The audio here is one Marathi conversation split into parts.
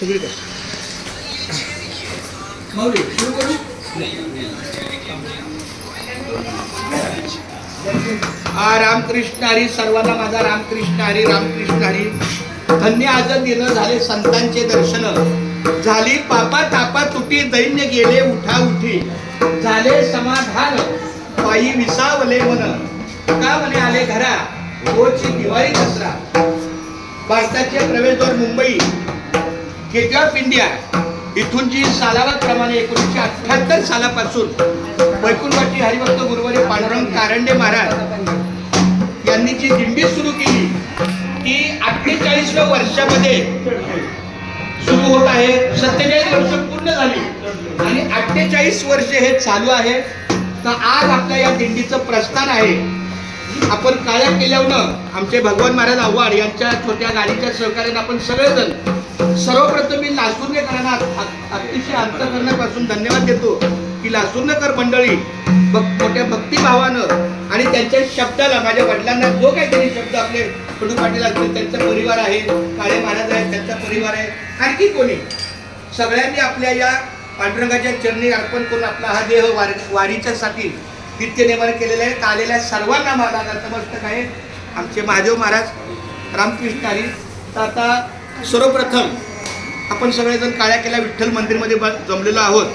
सगळीकडे. सुरू करू? हा रामकृष्ण हरी सर्वांना माझा रामकृष्ण हरी रामकृष्ण हरी. धन्य आज दिन झाले संतांचे दर्शन. झाली पापा तापा तुटी दैन्य गेले उठा उठी. झाले समाधान पायी विसावले मन. का म्हणे आले घरा? रोजची दिवाळी दसरा. भारताचे प्रवेशद्वार मुंबई. गेट ऑफ इंडिया इथून जी सालावत प्रमाणे एकोणीसशे अठ्ठ्याहत्तर सालापासून वैकुंठवाटी हरिभक्त गुरुवारी पांडुरंग कारंडे महाराज यांनी जी दिंडी सुरू केली ती अठ्ठेचाळीसव्या वर्षामध्ये सुरू होत आहे. सत्तेचाळीस वर्ष पूर्ण झाली. आणि अठ्ठेचाळीस वर्ष हे चालू आहे. तर आज आपल्या या दिंडीचं प्रस्थान आहे. आपण काळ्या केल्यावर आमचे भगवान महाराज आव्हाड यांच्या छोट्या गाडीच्या सहकार्याने आपण सगळेजण सर्वप्रथम मी लासुर्णेकरांना अतिशय अंतकरणापासून धन्यवाद देतो की लासुर्णेकर मंडळी भक- मोठ्या भक्तिभावानं आणि त्यांच्या शब्दाला माझ्या वडिलांना जो काही त्यांनी शब्द आपले खडू पाटील असतील त्यांचा परिवार आहे काळे महाराज आहेत त्यांचा परिवार आहे आणखी कोणी? सगळ्यांनी आपल्या या पांडुरंगाच्या चरणी अर्पण करून आपला हा देह वार वारीच्या साठी नित्य निर्माण केलेला आहे. आलेल्या सर्वांना माझा नतमस्तक आहे. आमचे महादेव महाराज रामकृष्ण हरी तर आता सर्वप्रथम आपण सगळेजण काळ्या केल्या विठ्ठल मंदिरमध्ये ब- जमलेलो आहोत.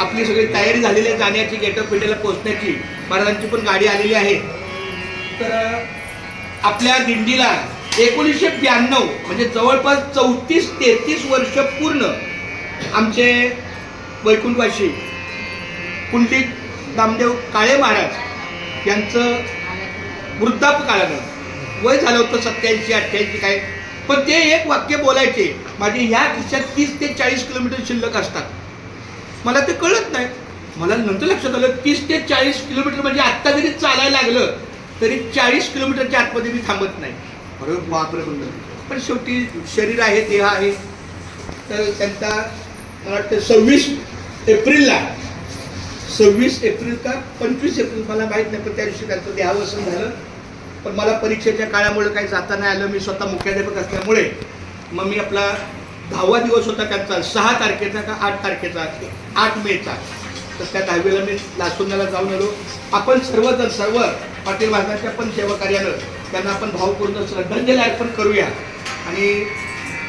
आपली सगळी तयारी झालेली आहे जाण्याची गेट ऑफ इंडियाला पोहोचण्याची. महाराजांची पण गाडी आलेली आहे. तर आपल्या दिंडीला एकोणीसशे ब्याण्णव म्हणजे जवळपास चौतीस तेहतीस वर्ष पूर्ण आमचे वैकुंठवाशी कुंडलिक दामदेव काळे महाराज यांचं वृद्धापकाळानं वय झालं होतं सत्याऐंशी अठ्ठ्याऐंशी काय पण ते एक वाक्य बोलायचे माझे ह्या खिशात तीस ते चाळीस किलोमीटर शिल्लक असतात. मला ते कळत नाही. मला नंतर लक्षात आलं तीस ते चाळीस किलोमीटर म्हणजे आत्ता जरी चालायला लागलं तरी चाळीस किलोमीटरच्या आतमध्ये मी थांबत नाही. बरोबर? बापरे म्हणलं पण शेवटी शरीर आहे देह आहे. तर त्यांचा मला वाटतं सव्वीस एप्रिलला सव्वीस एप्रिल का पंचवीस एप्रिल मला माहीत नाही पण त्या दिवशी त्यांचं देहावसन झालं. पण मला परीक्षेच्या काळामुळे काही जाता नाही आलं मी स्वतः मुख्याध्यापक असल्यामुळे मग मी आपला दहावा दिवस होता त्यांचा सहा तारखेचा का आठ तारखेचा आठ मेचा तर त्या दहावीला मी लासुंद्याला जाऊन आलो आपण सर्वजण सर्व पाटील महाराजांच्या पण सेवाकार्यानं त्यांना आपण भावपूर्ण श्रद्धांजली अर्पण करूया आणि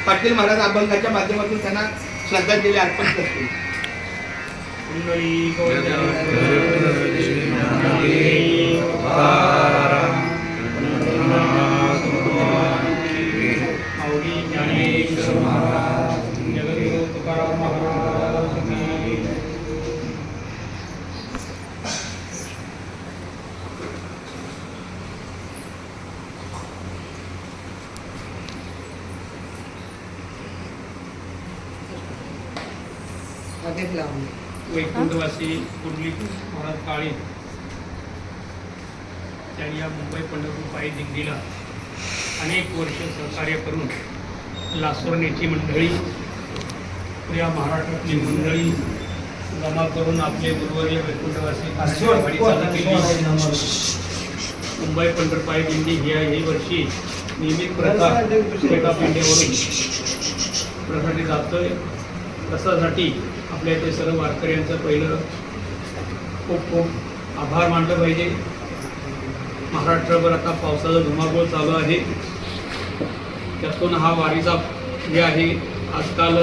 पाटील महाराज अभंगाच्या माध्यमातून त्यांना श्रद्धांजली अर्पण करतील वैकुंठवासी कुंडलिक महाराज काळे त्यांनी या मुंबई पंढरपूर पायी दिंडीला अनेक वर्ष सहकार्य करून लासवरणीची मंडळी या महाराष्ट्रातली मंडळी जमा करून आपले गुरुवर्य वैकुंठवासी मुंबई पंढरपाई दिंडी ही ही वर्षी नियमित प्रथा गेट ऑफ इंडियावरून प्रसाठी जातोय. तसासाठी आपल्या इथे सर्व वारकऱ्यांचं पहिलं खूप खूप आभार मानलं पाहिजे. महाराष्ट्रभर आता पावसाचा धुमाकूळ चालू आहे. त्यातून हा वारीचा जे आहे. आजकाल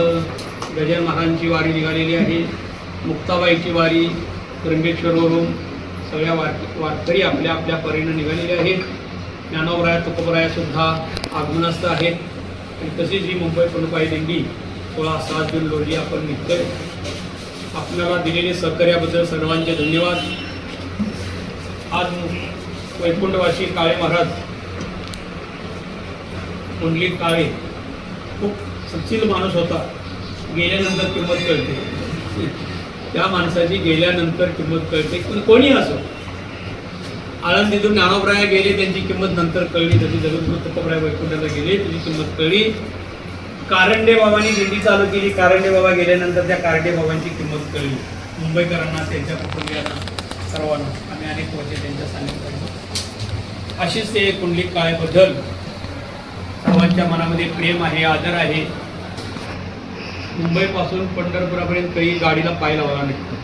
गजान महाराजांची वारी निघालेली आहे. मुक्ताबाईची वारी त्र्यंबेश्वरवरून सगळ्या वार वारकरी आपल्या आपल्या परीनं निघालेले आहेत. ज्ञानोबराया तुकोबरायासुद्धा आगमनस्थ आहेत. आणि तशीच ही मुंबई पुणपाई दिंडी सोळा सात जून रोजी आपण निघतोय आपल्याला दिलेले सहकार्याबद्दल सर्वांचे धन्यवाद. आज वैकुंठवासी काळे महाराज कुंडली काळे खूप सचिल माणूस होता. गेल्यानंतर किंमत कळते. त्या माणसाची गेल्यानंतर किंमत कळते. पण कोणी असो आळंदीतून ज्ञानोबराया गेले त्यांची किंमत नंतर कळली. जशी जगदगुरु तुकोबराय वैकुंठाला गेले त्याची किंमत कळली. कारंडे बाबांनी दिंडी चालू केली. कारंडे बाबा गेल्यानंतर त्या कारंडे बाबांची किंमत कळली. मुंबईकरांना त्यांच्या कुटुंबियांना सर्वांना. आम्ही अनेक वर्षे त्यांच्या सांगितलं अशीच ते कुंडलिक काळेबद्दल सर्वांच्या मनामध्ये प्रेम आहे आदर आहे. मुंबईपासून पंढरपुरापर्यंत काही गाडीला पाय लावला नाही.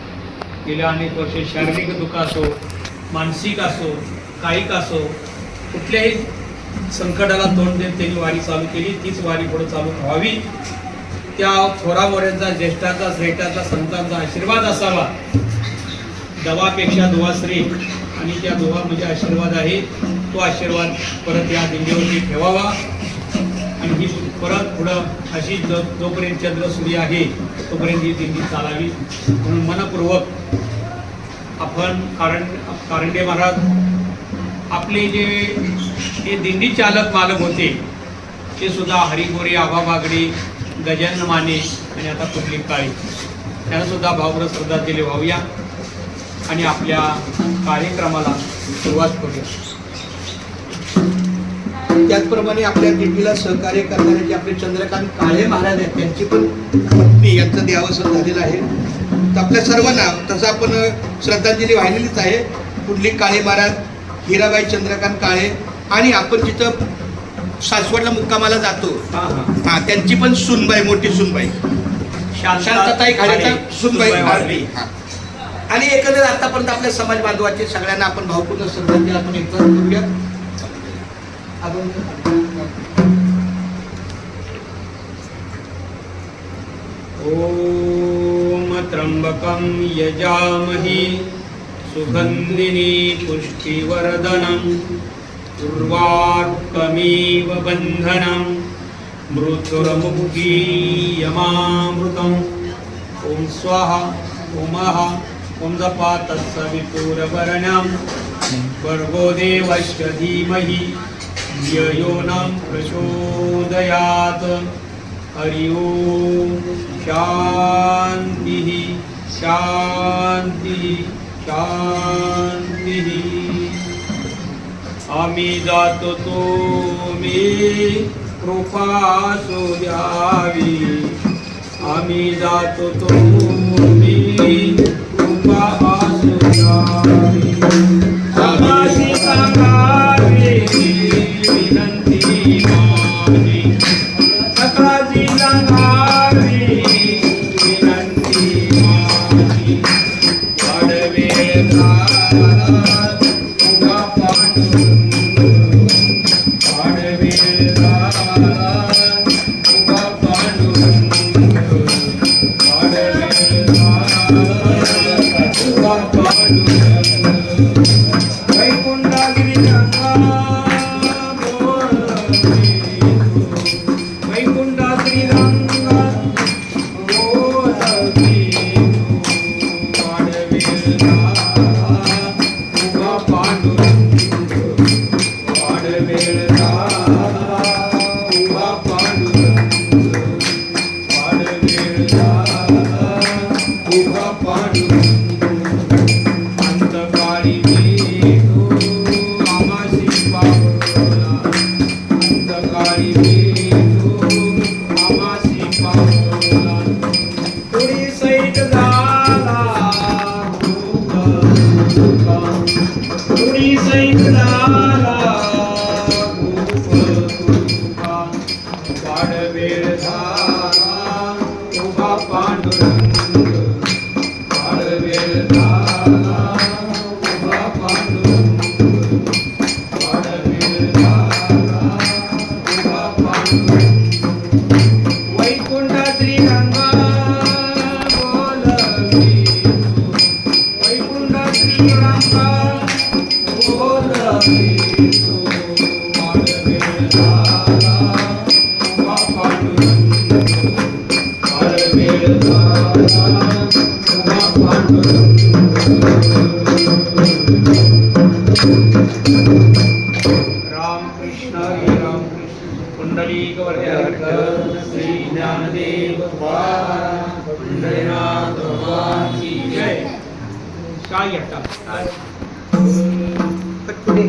गेल्या अनेक वर्षे शारीरिक दुःख असो मानसिक असो कायिक असो कुठल्याही संकटाला तोंड देत त्यांनी वारी चालू केली. तीच वारी पुढे चालू व्हावी. त्या थोरामोऱ्यांचा ज्येष्ठाचा श्रेष्ठाचा संतांचा आशीर्वाद असावा. दवापेक्षा दुवाश्री आणि त्या दुवा म्हणजे आशीर्वाद आहे. तो आशीर्वाद परत या दिंडीवरती ठेवावा. आणि ही परत पुढं अशी ज जोपर्यंत चंद्र सूर्य आहे तोपर्यंत ही दिंडी चालावी. म्हणून मनपूर्वक आपण कारण कारंडे महाराज आपले जे हे दिंडी चालक मालक होते ते सुद्धा हरिगोरी आबा बागडी गजानन माने आणि आता कुठली काळी. त्यांना सुद्धा भावग्र श्रद्धांजली वाहूया आणि आपल्या कार्यक्रमाला सुरुवात करूया. त्याचप्रमाणे आपल्या दिंडीला सहकार्य करणारे जे आपले चंद्रकांत काळे महाराज आहेत त्यांची पण पत्नी यांचं देहावसन झालेलं आहे. तर आपल्या सर्वांना तसं आपण श्रद्धांजली वाहिलेलीच आहे. कुठली काळे महाराज हिराबाई चंद्रकांत काळे आणि आपण जिथं सासवडला मुक्कामाला जातो हां त्यांची पण सुनबाई मोठी सुनबाई. शांतताई खाण्याचा सुनबाई. हा. आणि एकंदर आतापर्यंत आपल्या समाज बांधवाचे सगळ्यांना आपण भावपूर्ण श्रद्धांजली आपण एकत्र करूया. आपण ॐ त्र्यम्बकं यजामहि. सुगन्धिनी पुष्टिवर्धनं उर्वारुकमिव बन्धनं मृथुरमुखीयमामृतम् ॐ स्वाहा उमः ॐ जपा तत्सवितुरवर्णं भर्गो देवस्य धीमहि ययो न प्रचोदयात्। हरि ओम शान्तिः शान्ति। शांति आम्ही जातो तो मी कृपा असू द्यावी आम्ही I'm a Hallelujah. Obrigado. भगवान की जय. काय?